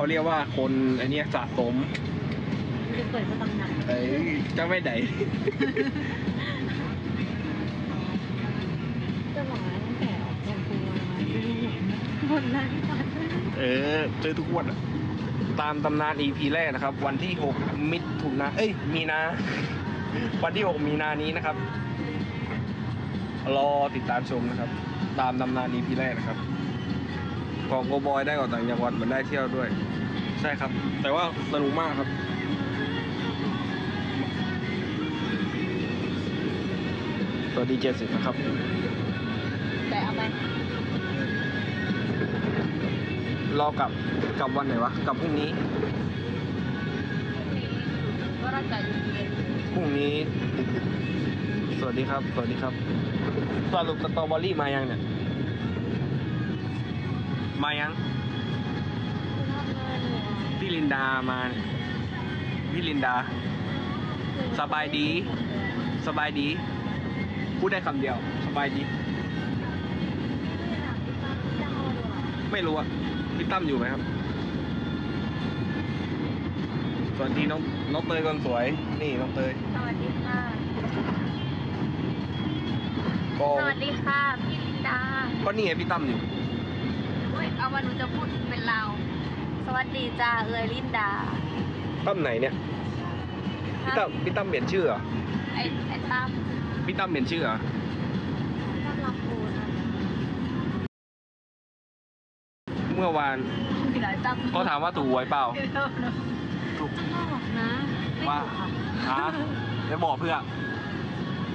เขาเรียกว่าคนไอเนี้ยสะสมจะเปิดก็ต้องหนักไอ้เจ้าไม่ไดจะบอกว่าตั้งแต่ออกจากตัวมาซื้อหมดร้านก่อนเออเจอทุกวันอะตามตำนาน EP แรกนะครับ วันที่ 6 มิถุนาเอ้ย มีนา วันที่ 6 มีนานี้นะครับ รอติดตามชมนะครับ ตามตำนาน EP แรกนะครับ ของโกบอยได้ออกต่างจังหวัดเหมือนได้เที่ยวด้วย ใช่ครับ แต่ว่าสนุกมากครับสวัสดีเจสินะครับ แต่เอาไปรอกลับกลับวันไหนวะกลับพรุ่งนี้ก็รักษาอยู่เย็นพรุ่งนี้ สวัสดีครับ สวัสดีครับสรุปสตรอเบอรี่มายังเนี่ย มายังพี่ลินดามาเนี่ยพี่ลินดา สบายดี สบายดี พูดได้คำเดียว สบายดี ไม่รู้อะพี่ตั้มอยู่ไหมครับ สวัสดีน้องน้องเตยคนสวย นี่น้องเตย สวัสดีค่ะก็สวัสดีค่ะ พี่ลินดา ก็นี่ไงพี่ตั้มอยู่ เฮ้ยเอาวันหนูจะพูดเป็นเราสวัสดีจ้าเอยลินดาตั้มไหนเนี่ย พี่ตั้มพี่ตั้มเปลี่ยนชื่อเหรอ ไอ้ไอ้ตั้มพี่ตั้มเปลี่ยนชื่อเหรอตั้มรับปูนะเมื่อวานพี่หลายตั้มเขาถามว่าถูกหวยเปล่า ถูกจะบอกนะไม่ว่าถูกค่ะฮะจะบอกเพื่อ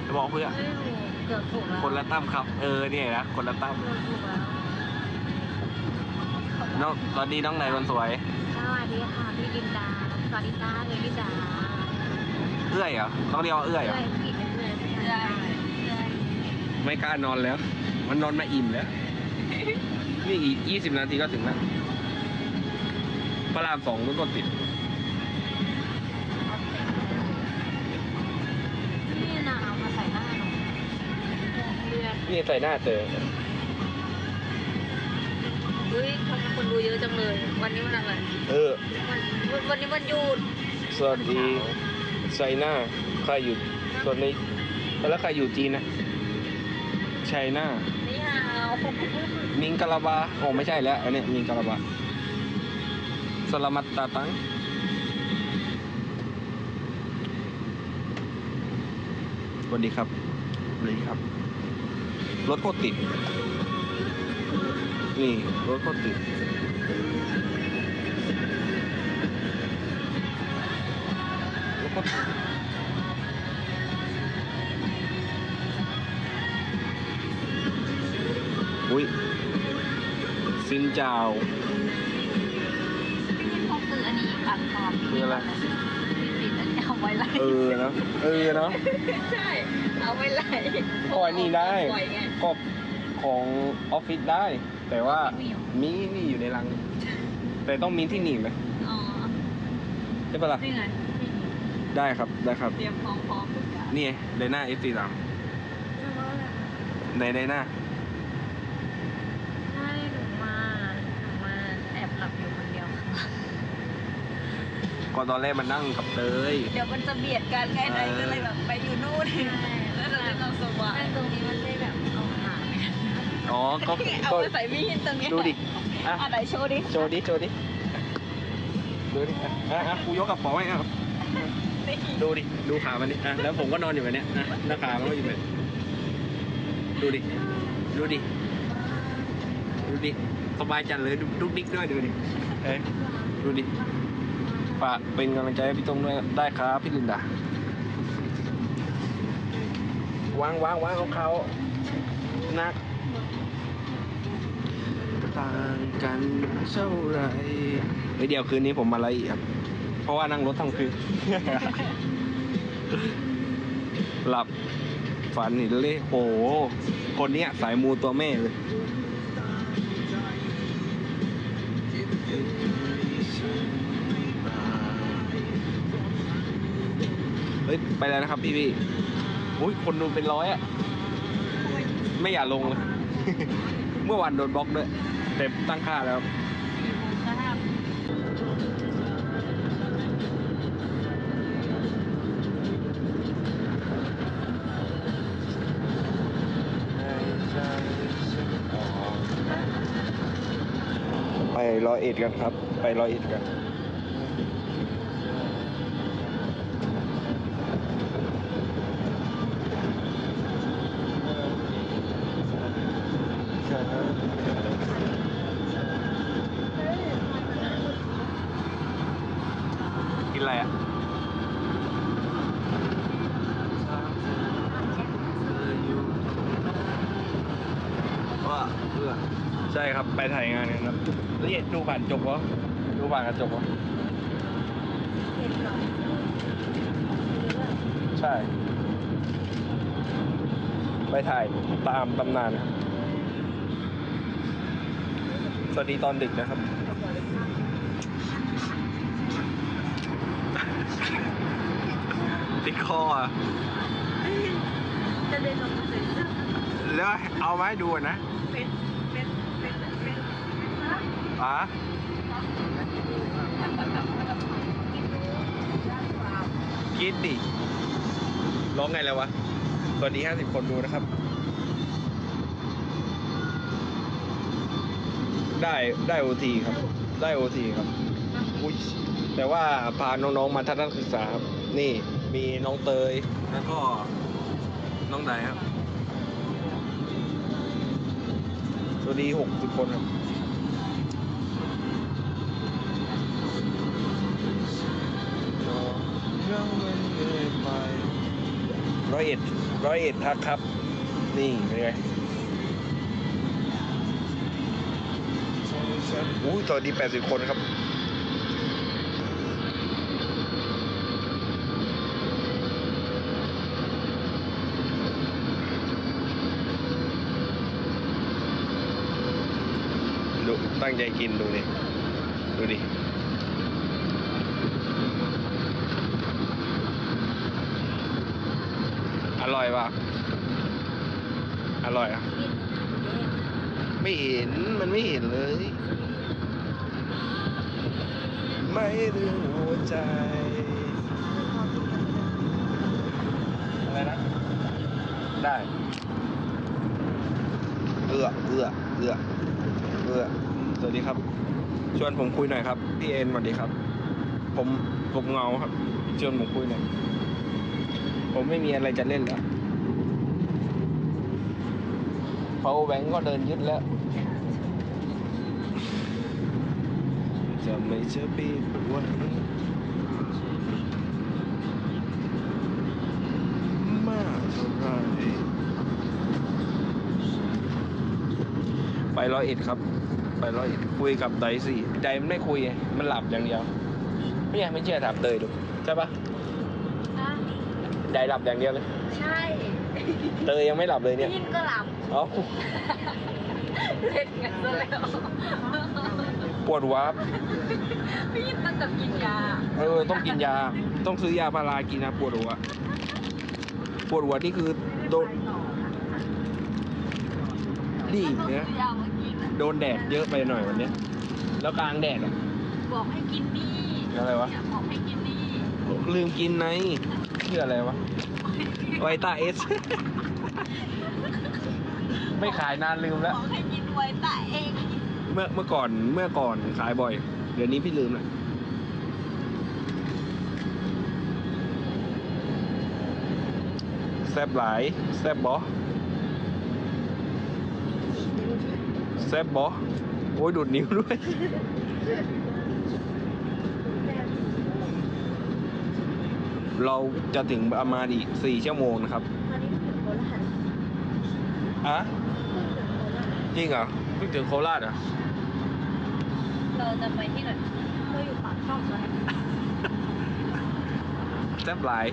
จะบอกเพื่อไม่ถูกเกือบถูกแล้วคนละตั้มครับ เออเนี่ยนะ คนละตั้ม น้องสวัสดีน้องเนยคนสวย สวัสดีค่ะพี่ลินดาสวัสดีจ้าเอยลินดาเอื้อยเหรอต้องเรียกว่าเอื้อยเหรอเอยผิดเอยเอยเอยไม่กล้านอนแล้ว มันนอนมาอิ่มแล้ว นี่อีกยี่สิบนาทีก็ถึงแล้วพระรามสองมันก็ติด นี่นะเอามาใส่หน้าหนูเลือดนี่ใส่หน้าเตอเฮ้ยทำไมคน ดูเยอะจังเลย วันนี้วันอะไรเออ วันวันนี้วันหยุดสวัสดีไซน่าใครอยู่ส่วนนี้แล้วใครอยู่จีนนะไชน่านี่ฮาวมิงกะลาบาโอ้ไม่ใช่แล้วอันเนี้ยมิงกะลาบาสลามัตตาตังสวัสดีครับสวัสดีครับ รถโคตรติด นี่ รถโคตรติดรถโคตรติด อุ้ยซินเจ้าเขาซื้ออันนี้ปักปอมคืออะไรติดอันนี้เอาไว้ไล่เออเนอะเออเนาะใช่ เอาไว้ไล่ปล่อยนี่ได้ปล่อยไงก็ของออฟฟิศได้ แต่ว่าไม่อยู่มีนี่อยู่ในรัง แต่ต้องมีที่หนีบไหมอ๋อใช่ปะล่ะนี่ไงได้ครับ ได้ครับ เตรียมพร้อมพร้อมทุกอย่างนี่ไงไดหน้าเอสซีสามในไดหน้าใช่หนูมาหนูมาแอบหลับอยู่คนเดียวก็ตอนแรกมันนั่งกับเตย เดี๋ยวมันจะเบียดกันไงไหนก็เลยแบบไปอยู่นู่นแล้วเราจะนอนสว่างตรงนี้มันได้แบบเอาขาไป อ๋อก็เอาก็ไปใส่มีดตรงนี้ดูดิอะอะไหนโชว์ดิโชว์ดิโชว์ดิดูดิอะอะอะกูยกกระเป๋าให้อะนี่ดูดิดูขามันดิอะแล้วผมก็นอนอยู่แบบเนี้ยอะหน้าขามันก็อยู่แบบดูดิดูดิดูดิสบายจังเลยดูดุกดิกด้วยดูดิเอ้ยดูดิฝากเป็นกำลังใจให้พี่ตรงด้วยได้ครับพี่ลินดาวางวางวางเอาเขานัก ต่างกันเท่าไหรเฮ้เดียวคืนนี้ผมมาละเอียดเพราะว่านั่งรถทั้งคืน หลับฝันนี่เลยโหคนเนี้ยสายมูตัวแม่เลย เฮ้ย ไปแล้วนะครับพี่พี่อุ้ยคนดูเป็นร้อยอะไม่อยากลงเลย เมื่อวานโดนบล็อกด้วย เต็มตั้งค่าแล้วไปรอเอ็ดกันครับ ไปรอเอ็ดกัน ใช่ครับ ไปถ่ายงานกันครับแล้วเอ็ดดูผ่านจบวะดูผ่านกระจกวะใช่ ไปถ่ายตามตำนานครับสวัสดีตอนดึกนะครับ ติดคออะจะเดินลงมาเลยแล้วเอามาให้ดูอะนะ เป็นเป็นเป็นเป็น อะกินดิร้องไงแล้ววะสวัสดีห้าสิบคนดูนะครับ ได้ได้โอทีครับ ได้โอทีครับ อุ้ยแต่ว่าพาน้องๆมาทัศนศึกษาครับ นี่มีน้องเตย แล้วก็น้องไหนครับ สวัสดีหกสิบคนครับ ร้อยเอ็ดร้อยเอ็ดทักครับ นี่เป็นไงอุ้ยสวัสดีแปดสิบคนครับดูตั้งใจกินดูดิ ดูดิ อร่อยปะอร่อยอะ ไม่เห็น มันไม่เห็นเลย ไม่รู้หัวใจ อะไรนะ ได้ เอื้อเอื้อเอื้อเอื้อสวัสดีครับ ชวนผมคุยหน่อยครับ พี่เอ็นสวัสดีครับ ผมผมเหงาครับ ชวนผมคุยหน่อย ผมไม่มีอะไรจะเล่นแล้ว เพาแบงก็เดินยึดแล้วจะไม่จะปิดไว้มากเท่าไหรไปร้อยเอ็ดครับ ไปร้อยเอ็ดคุยกับไดสี่ไดมันไม่คุยไงมันหลับอย่างเดียว ไม่อยากไม่เชื่อถามเตยดู ใช่ปะ ไดหลับอย่างเดียวเลยใช่เตยยังไม่หลับเลยเนี่ยยินก็หลับเอ้าเล่นกันซะแล้วปวดหัวครับพี่ยินตั้งแต่กินยาเออต้องกินยาต้องซื้อยาพารากินนะปวดหัวปวดหัวนี่คือโดนดีบต้องเนี่ยซื้อยามากินโดนแดดเยอะไปหน่อยวันเนี้ยแล้วกลางแดดอะบอกให้กินนี่อะไรวะเนี่ยบอกให้กินนี่ลืมกินใน ชื่ออะไรวะไวต้าเอส ไม่ขายนานลืมบแล้วอกให้กินไว้แต่เองเมื่อเมื่อก่อนเมื่อก่อนขายบ่อย เดี๋ยวนี้พี่ลืมแล้วแซบหลายแซบบอแซบบอโอ้ยดูดนิ้วด้วย เราจะถึงประมาณอีกสี่ชั่วโมงนะครับตอนนี้ถึงโคราชอะจริงเหรอเพิ่งถึงโคราชเหรอะเราจะไปที่ไหนเราอยู่ปากช่องนะแซบหลาย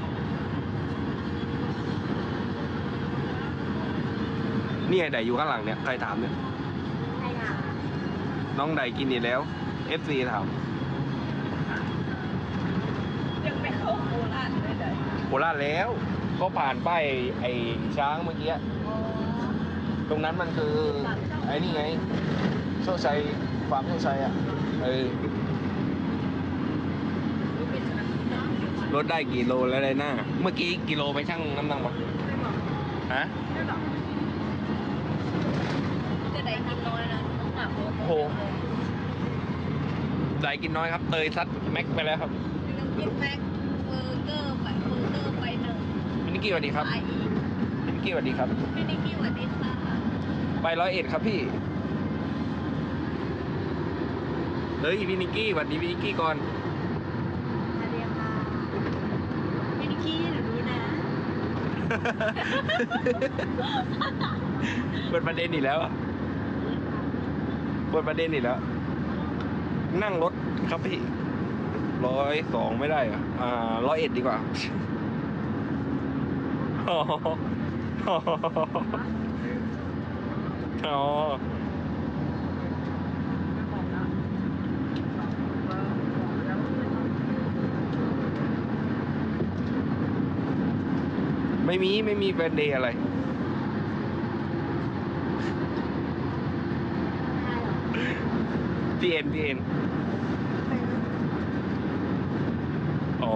นี่ไอ้ไดอยู่ข้างหลังเนี่ยใครถามเนี่ยใช่ค่ะน้องไดกินอีกแล้ว FC ถาม ยังไม่เข้าโคราชเลยเลย โคราชแล้ว ก็ผ่านป้ายไอ้ช้างเมื่อกี้ตรงนั้นมันคือไอ้นี่ไงโชคชัยฟาร์มโชคชัยอะเออลดได้กี่โลแล้วได้หน้าเมื่อกี้กิโลไปชั่งน้ำหนักปะฮะจะได้กินน้อยนะน้ำหนักลดโอ้โหใจกินน้อยครับ เตยซัดแม็กไปแล้วครับน้ำจิ้มแม็ก กกี้สวัสดีครับไปอีกพี่นิกกี้สวัสดีครับ พี่นิกกี้สวัสดีค่ะไปร้อยเอ็ดครับพี่ เฮ้ยพี่นิกกี้สวัสดีพี่นิกกี้ก่อน สวัสดีค่ะพี่นิกกี้หนูรู้นะเปิดประเด็นอีกแล้วอะเปิดประเด็นอีกแล้ว นั่งรถครับพี่ร้อยสองไม่ได้เหรออ่าร้อยเอ็ดดีกว่า อ๋ออ๋อไม่มี ไม่มีแบรนด์เดย์อะไรพีเอ็นพีเอ็นอ๋อ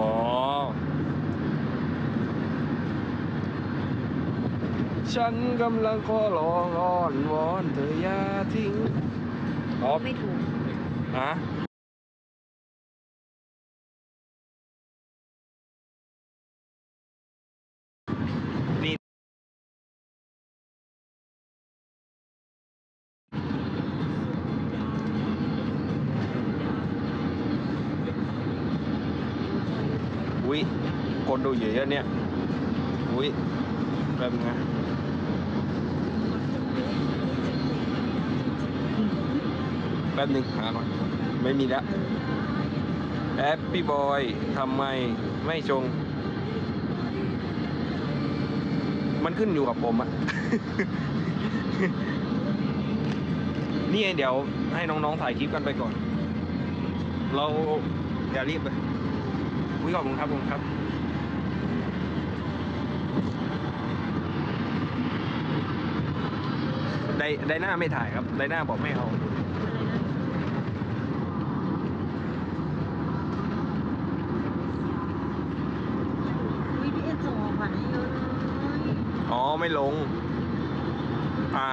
ฉันกำลังขอร้องอ้อนวอนเธออย่าทิ้งอ๋อไม่ถูกฮะนี่อุ้ยคนดูเยอะๆเนี่ยอุ้ยแบบไงนะแป๊บหนึงหาก่อนไม่มีแล้วแอปปี้บอยทำไมไม่ชง มันขึ้นอยู่กับผมอะ นี่เดี๋ยวให้น้องๆถ่ายคลิปกันไปก่อน เราอย่ารีบเลยอุ้ยขอบคุณครับขอบคุณครับไดไดหน้าไม่ถ่ายครับไดหน้าบอกไม่เอา อุ้ยพี่เอ็นส่งของขวัญให้เยอะเลย อ๋อ ไม่ลงอ่า